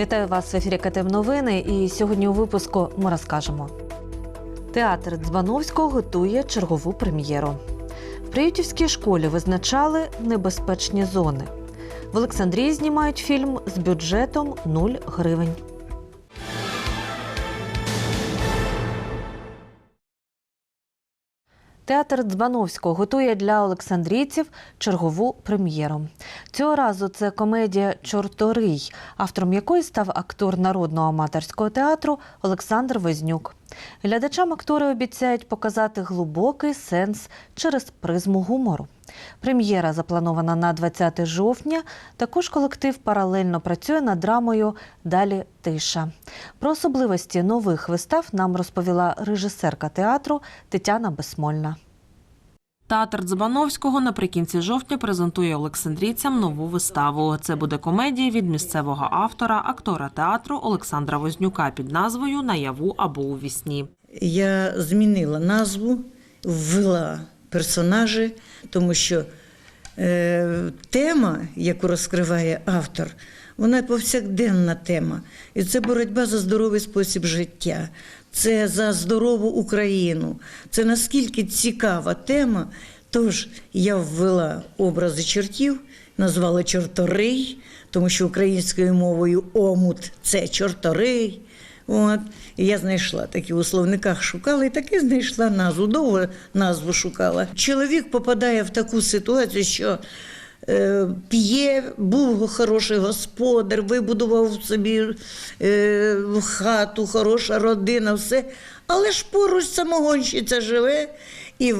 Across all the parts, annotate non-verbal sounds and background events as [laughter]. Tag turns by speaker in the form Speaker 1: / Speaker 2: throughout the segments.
Speaker 1: Вітаю вас в ефірі КТМ Новини. І сьогодні у випуску ми розкажемо. Театр Дзбановського готує чергову прем'єру. В Приютівській школі визначали небезпечні зони. В Олександрії знімають фільм з бюджетом 0 гривень. Театр Дзбановського готує для олександрійців чергову прем'єру. Цього разу це комедія Чорторий, автором якої став актор народного аматорського театру Олександр Вознюк. Глядачам актори обіцяють показати глибокий сенс через призму гумору. Прем'єра запланована на 20 жовтня. Також колектив паралельно працює над драмою Далі тиша. Про особливості нових вистав нам розповіла режисерка театру Тетяна Безсмольна.
Speaker 2: Театр Дзбановського наприкінці жовтня презентує олександрійцям нову виставу. Це буде комедія від місцевого автора, актора театру Олександра Вознюка під назвою Наяву або у вісні.
Speaker 3: Я змінила назву, ввела персонажі, тому що е, тема, яку розкриває автор, вона повсякденна тема. І це боротьба за здоровий спосіб життя, це за здорову Україну. Це наскільки цікава тема. Тож я ввела образи чортів, назвала чорторий, тому що українською мовою омут це чорторий. От. І я знайшла такі у словниках шукала і таки знайшла назву. Довго назву шукала. Чоловік попадає в таку ситуацію, що п'є, був хороший господар, вибудував собі е, хату, хороша родина, все. Але ж поруч самогонщиця живе і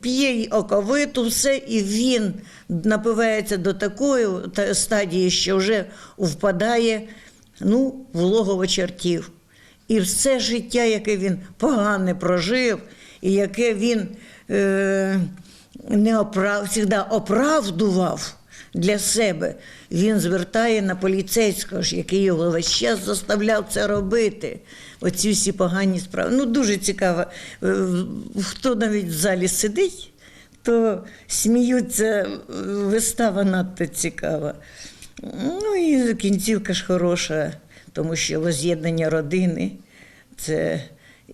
Speaker 3: п'є й оковиту, все, і він напивається до такої стадії, що вже впадає ну, в логово чертів. І все життя, яке він погане прожив, і яке він е, не оправ, завжди оправдував для себе, він звертає на поліцейського ж, який його весь час заставляв це робити. Оці всі погані справи. Ну, дуже цікаво. Е, Хто навіть в залі сидить, то сміються, вистава надто цікава. Ну і кінцівка ж хороша, тому що воз'єднання родини це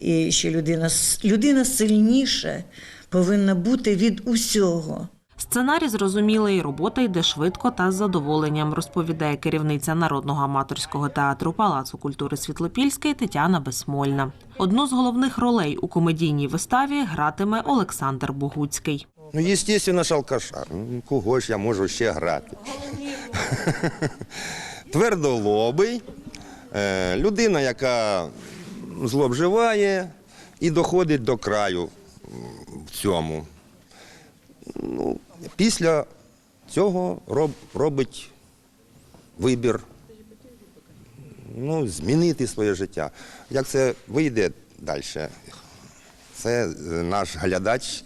Speaker 3: і ще людина, людина сильніша повинна бути від усього.
Speaker 2: Сценарій зрозумілий, робота йде швидко та з задоволенням, розповідає керівниця народного аматорського театру Палацу культури Світлопільський Тетяна Безсмольна. Одну з головних ролей у комедійній виставі гратиме Олександр Богуцький.
Speaker 4: Ну, естественно, ж алкаша. Ну, Кого ж я можу ще грати? [laughs] Твердолобий, е, людина, яка зловживає і доходить до краю в цьому. Ну, після цього роб, робить вибір ну, змінити своє життя. Як це вийде далі? Це наш глядач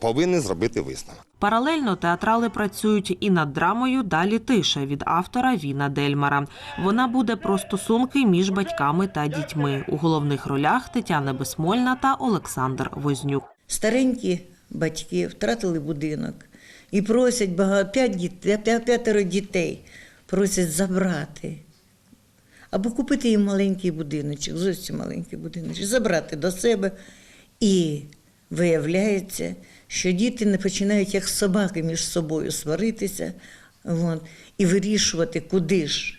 Speaker 4: повинен зробити висновок.
Speaker 2: Паралельно театрали працюють і над драмою Далі тиша від автора Віна Дельмара. Вона буде про стосунки між батьками та дітьми. У головних ролях Тетяна Безсмольна та Олександр Вознюк.
Speaker 3: Старенькі батьки втратили будинок і просять багато, п'ять дітей, п'ятеро дітей просять забрати. Або купити їм маленький будиночок, зовсім маленький будиночок, забрати до себе. І виявляється, що діти не починають як собаки між собою сваритися от, і вирішувати, куди ж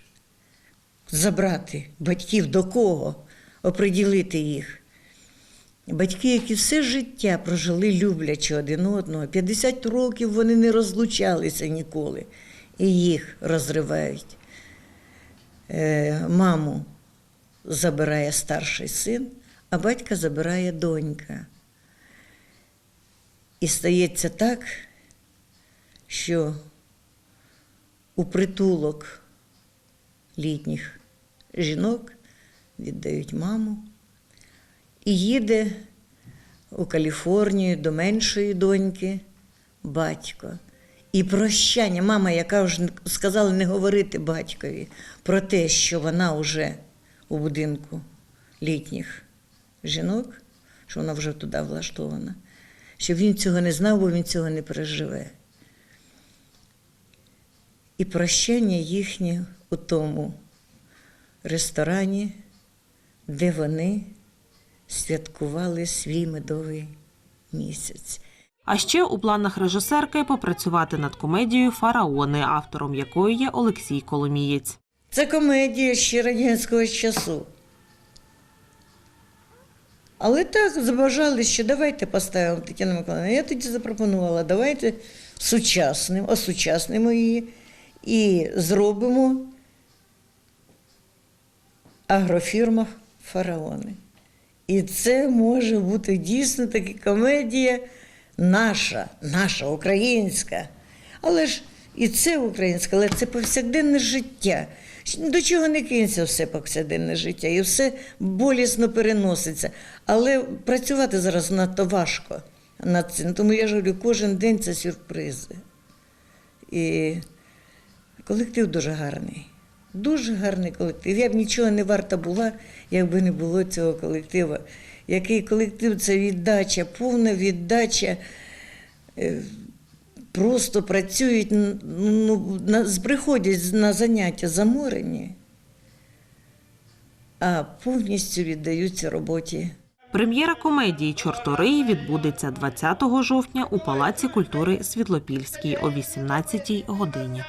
Speaker 3: забрати батьків, до кого, оприділити їх. Батьки, які все життя прожили люблячи один одного, 50 років вони не розлучалися ніколи, і їх розривають. Е, маму забирає старший син, а батька забирає донька. І стається так, що у притулок літніх жінок віддають маму і їде у Каліфорнію до меншої доньки батько. І прощання, мама, яка вже сказала не говорити батькові про те, що вона вже у будинку літніх жінок, що вона вже туди влаштована, щоб він цього не знав, бо він цього не переживе. І прощання їхнє у тому ресторані, де вони святкували свій медовий місяць.
Speaker 2: А ще у планах режисерки попрацювати над комедією Фараони, автором якої є Олексій Коломієць.
Speaker 3: Це комедія ще радянського часу. Але так забажали, що давайте поставимо Тетяну Миколаївну. Я тоді запропонувала, давайте сучасним, осучаснимо її і зробимо агрофірма фараони. І це може бути дійсно таки комедія наша, наша українська. Але ж і це українське, але це повсякденне життя. До чого не кинеться все повсякденне життя, і все болісно переноситься. Але працювати зараз надто важко над цим. Тому я ж говорю, кожен день це сюрпризи. І колектив дуже гарний. Дуже гарний колектив. Я б нічого не варта була, якби не було цього колективу. Який колектив це віддача, повна віддача. Просто працюють, ну, приходять на заняття заморені, а повністю віддаються роботі.
Speaker 2: Прем'єра комедії Чорторий відбудеться 20 жовтня у Палаці культури Світлопільській о 18 годині.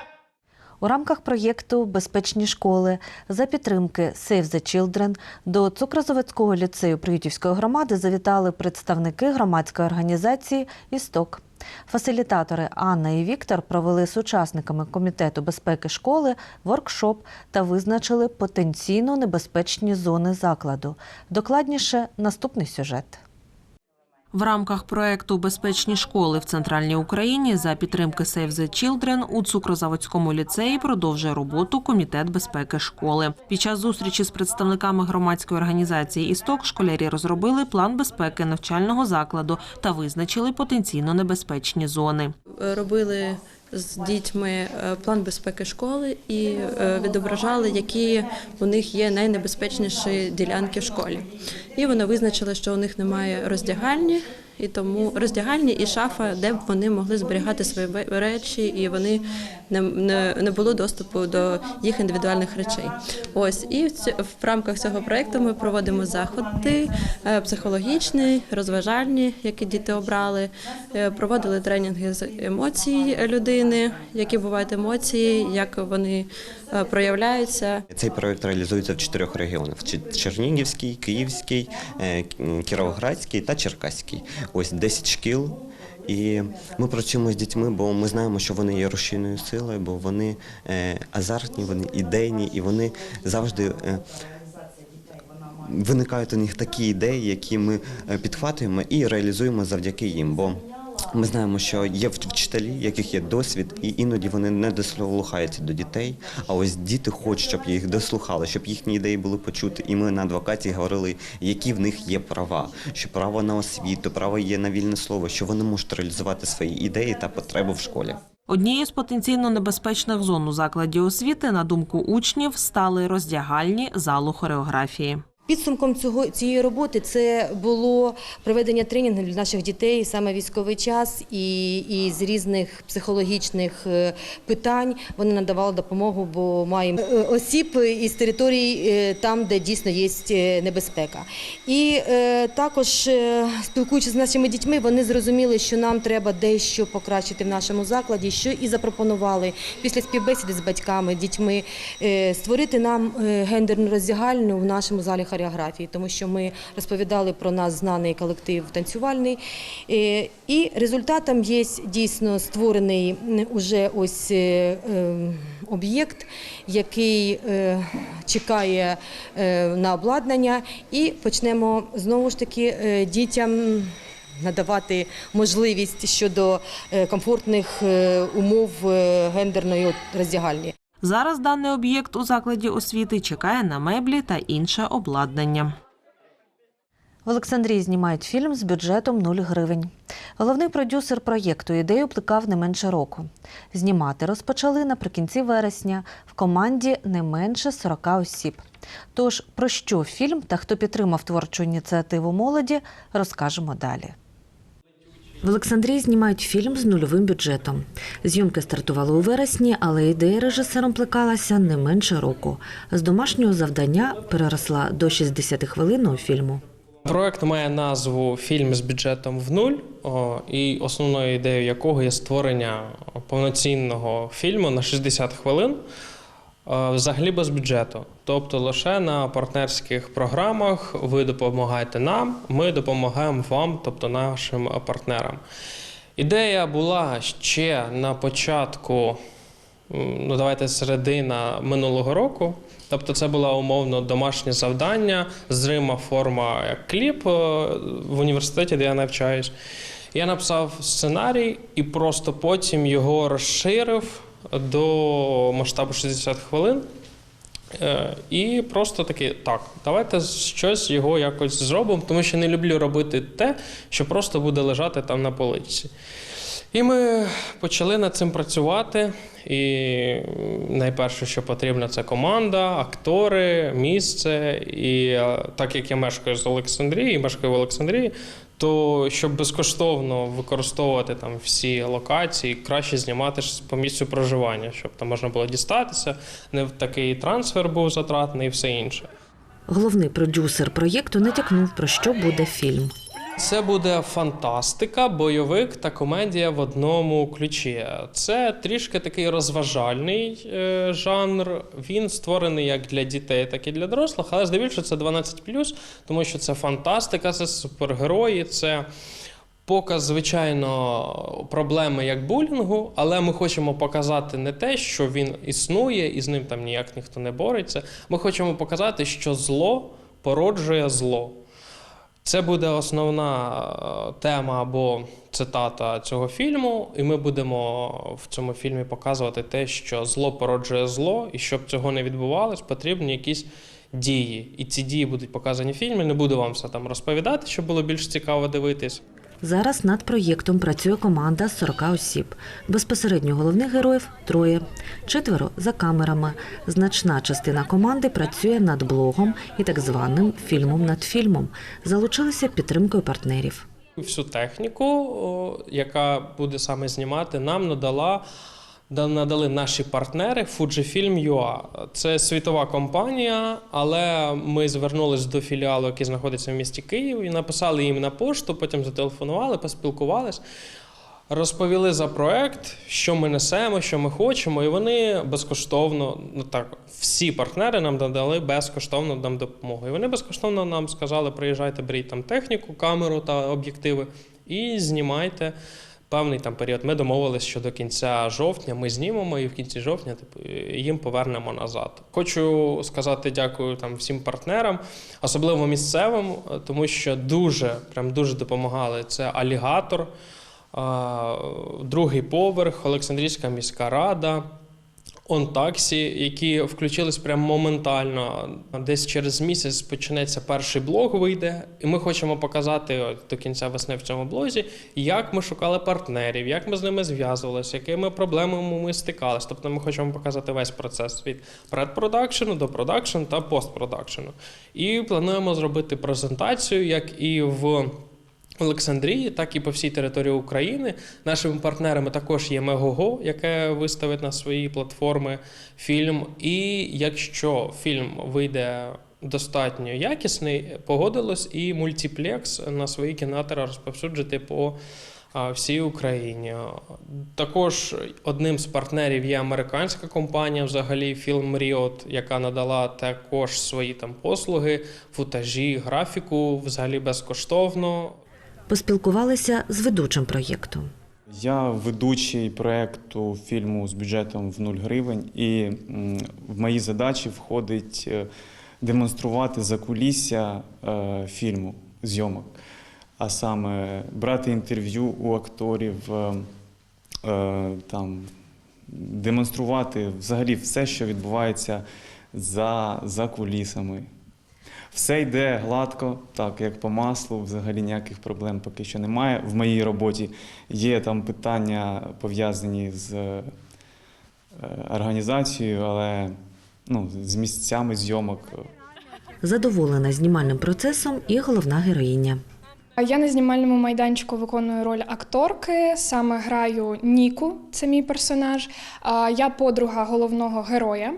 Speaker 1: У рамках проєкту Безпечні школи за підтримки Save the Children до Цукрозаводського ліцею Приютівської громади завітали представники громадської організації Істок. Фасилітатори Анна і Віктор провели з учасниками комітету безпеки школи воркшоп та визначили потенційно небезпечні зони закладу. Докладніше наступний сюжет.
Speaker 2: В рамках проекту Безпечні школи в центральній Україні за підтримки Save the Children у Цукрозаводському ліцеї продовжує роботу Комітет безпеки школи. Під час зустрічі з представниками громадської організації «Істок» школярі розробили план безпеки навчального закладу та визначили потенційно небезпечні зони.
Speaker 5: робили з дітьми е, план безпеки школи і е, відображали, які у них є найнебезпечніші ділянки в школі. І вона визначила, що у них немає роздягальні. І тому роздягальні і шафа, де б вони могли зберігати свої речі, і вони не, не, не було доступу до їх індивідуальних речей. Ось і в, в рамках цього проекту ми проводимо заходи е, психологічні, розважальні, які діти обрали. Е, Проводили тренінги з емоцій людини, які бувають емоції, як вони проявляються.
Speaker 6: Цей проект реалізується в чотирьох регіонах: Чернігівський, Київський, е, Кіровоградський та Черкаський. Ось 10 шкіл. І ми працюємо з дітьми, бо ми знаємо, що вони є рушійною силою, бо вони е, азартні, вони ідейні, і вони завжди. е, Виникають у них такі ідеї, які ми е, підхватуємо і реалізуємо завдяки їм. Бо ми знаємо, що є вчителі, яких є досвід, і іноді вони не дослухаються до дітей. А ось діти хочуть, щоб їх дослухали, щоб їхні ідеї були почуті. І ми на адвокаті говорили, які в них є права, що право на освіту, право є на вільне слово, що вони можуть реалізувати свої ідеї та потреби в школі.
Speaker 2: Однією з потенційно небезпечних зон у закладі освіти, на думку учнів, стали роздягальні залу хореографії.
Speaker 7: Підсумком цього цієї роботи це було проведення тренінгів для наших дітей саме військовий час, і, і з різних психологічних е, питань вони надавали допомогу, бо маємо е, осіб із територій е, там, де дійсно є небезпека. І е, також спілкуючись з нашими дітьми, вони зрозуміли, що нам треба дещо покращити в нашому закладі, що і запропонували після співбесіди з батьками, дітьми е, створити нам гендерну роздягальню в нашому залі хореографії, тому що ми розповідали про нас знаний колектив танцювальний. Е, І результатом є дійсно створений уже ось е, е, об'єкт, який чекає на обладнання, і почнемо знову ж таки дітям. Надавати можливість щодо комфортних умов гендерної роздягальні.
Speaker 2: Зараз даний об'єкт у закладі освіти чекає на меблі та інше обладнання.
Speaker 1: В Олександрії знімають фільм з бюджетом 0 гривень. Головний продюсер проєкту ідею плекав не менше року. Знімати розпочали наприкінці вересня в команді не менше 40 осіб. Тож про що фільм та хто підтримав творчу ініціативу молоді, розкажемо далі. В Олександрії знімають фільм з нульовим бюджетом. Зйомки стартували у вересні, але ідея режисером плекалася не менше року. З домашнього завдання переросла до 60-хвилинного фільму.
Speaker 8: Проект має назву Фільм з бюджетом в нуль, і основною ідеєю якого є створення повноцінного фільму на 60 хвилин, взагалі без бюджету. Тобто лише на партнерських програмах ви допомагаєте нам, ми допомагаємо вам, тобто нашим партнерам. Ідея була ще на початку ну давайте середина минулого року. Тобто це було умовно домашнє завдання, зрима форма як кліп е, в університеті, де я навчаюсь. Я написав сценарій і просто потім його розширив до масштабу 60 хвилин. Е, І просто таки, так, давайте щось його якось зробимо, тому що не люблю робити те, що просто буде лежати там на поличці. І ми почали над цим працювати. І найперше, що потрібно, це команда, актори, місце. І е, так як я мешкаю з Олександрії, мешкаю в Олександрії, то щоб безкоштовно використовувати там всі локації, краще знімати по місцю проживання, щоб там можна було дістатися, не такий трансфер був затратний і все інше.
Speaker 1: Головний продюсер проєкту натякнув, про що буде фільм.
Speaker 8: Це буде фантастика, бойовик та комедія в одному ключі. Це трішки такий розважальний е, жанр. Він створений як для дітей, так і для дорослих, але здебільшого це 12+, тому що це фантастика, це супергерої, це. Показ, звичайно, проблеми як булінгу, але ми хочемо показати не те, що він існує, і з ним там ніяк ніхто не бореться. Ми хочемо показати, що зло породжує зло. Це буде основна е, тема або цитата цього фільму, і ми будемо в цьому фільмі показувати те, що зло породжує зло, і щоб цього не відбувалось, потрібні якісь дії. І ці дії будуть показані в фільмі. Не буду вам все там розповідати, щоб було більш цікаво дивитись.
Speaker 1: Зараз над проєктом працює команда з 40 осіб. Безпосередньо головних героїв троє, четверо за камерами. Значна частина команди працює над блогом і так званим фільмом над фільмом. Залучилися підтримкою партнерів.
Speaker 8: Всю техніку, яка буде саме знімати, нам надала. Да- Надали наші партнери Fujifilm.ua. Це світова компанія, але ми звернулись до філіалу, який знаходиться в місті Київ, і написали їм на пошту, потім зателефонували, поспілкувались, розповіли за проект, що ми несемо, що ми хочемо, і вони безкоштовно, ну так, всі партнери нам надали безкоштовно нам допомогу. І вони безкоштовно нам сказали: приїжджайте, беріть там техніку, камеру та об'єктиви і знімайте. Певний там період. Ми домовились, що до кінця жовтня ми знімемо і в кінці жовтня типу, їм повернемо назад. Хочу сказати дякую там всім партнерам, особливо місцевим, тому що дуже, прям дуже допомагали. Це алігатор, другий поверх, Олександрійська міська рада. Он-таксі, які включились прямо моментально. Десь через місяць почнеться перший блог, вийде, і ми хочемо показати от, до кінця весни в цьому блозі, як ми шукали партнерів, як ми з ними зв'язувалися, якими проблемами ми стикалися. Тобто ми хочемо показати весь процес від предпродакшену до продакшену та постпродакшену. І плануємо зробити презентацію, як і в. Олександрії, так і по всій території України. Нашими партнерами також є Мегого, яке виставить на свої платформи фільм. І якщо фільм вийде достатньо якісний, погодилось і мультиплекс на свої кінотеатри розповсюджити по всій Україні. Також одним з партнерів є американська компанія, взагалі Film Riot, яка надала також свої там послуги, футажі, графіку, взагалі безкоштовно.
Speaker 1: Поспілкувалися з ведучим проєкту.
Speaker 9: Я ведучий проєкту фільму з бюджетом в 0 гривень, і в мої задачі входить е, демонструвати закулісся е, фільму, зйомок, а саме брати інтерв'ю у акторів, е, там, демонструвати взагалі все, що відбувається за, за кулісами. Все йде гладко, так як по маслу, взагалі ніяких проблем поки що немає. В моїй роботі є там питання пов'язані з е, організацією, але ну, з місцями зйомок.
Speaker 1: Задоволена знімальним процесом і головна героїня.
Speaker 10: Я на знімальному майданчику виконую роль акторки, саме граю Ніку, це мій персонаж. Я подруга головного героя,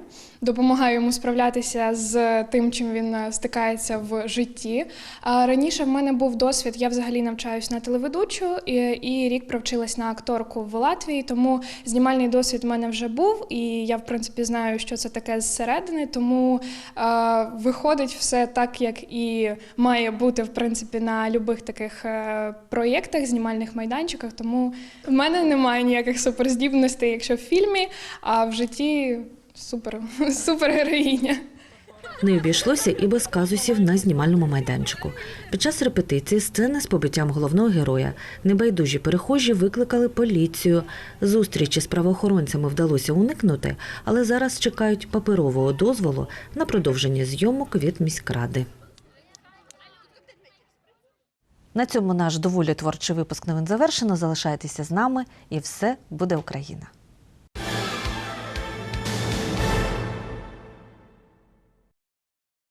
Speaker 10: допомагаю йому справлятися з тим, чим він е, стикається в житті. А Раніше в мене був досвід, я взагалі навчаюсь на телеведучу і, і рік провчилась на акторку в Латвії, тому знімальний досвід в мене вже був, і я, в принципі, знаю, що це таке зсередини, тому е, виходить все так, як і має бути, в принципі, на любих таких е, проєктах, знімальних майданчиках. Тому в мене немає ніяких суперздібностей, якщо в фільмі, а в житті супер, [laughs] супергероїня.
Speaker 1: Не обійшлося і без казусів на знімальному майданчику. Під час репетиції сцени з побиттям головного героя небайдужі перехожі викликали поліцію. Зустрічі з правоохоронцями вдалося уникнути, але зараз чекають паперового дозволу на продовження зйомок від міськради. На цьому наш доволі творчий випуск новин завершено. Залишайтеся з нами, і все буде Україна.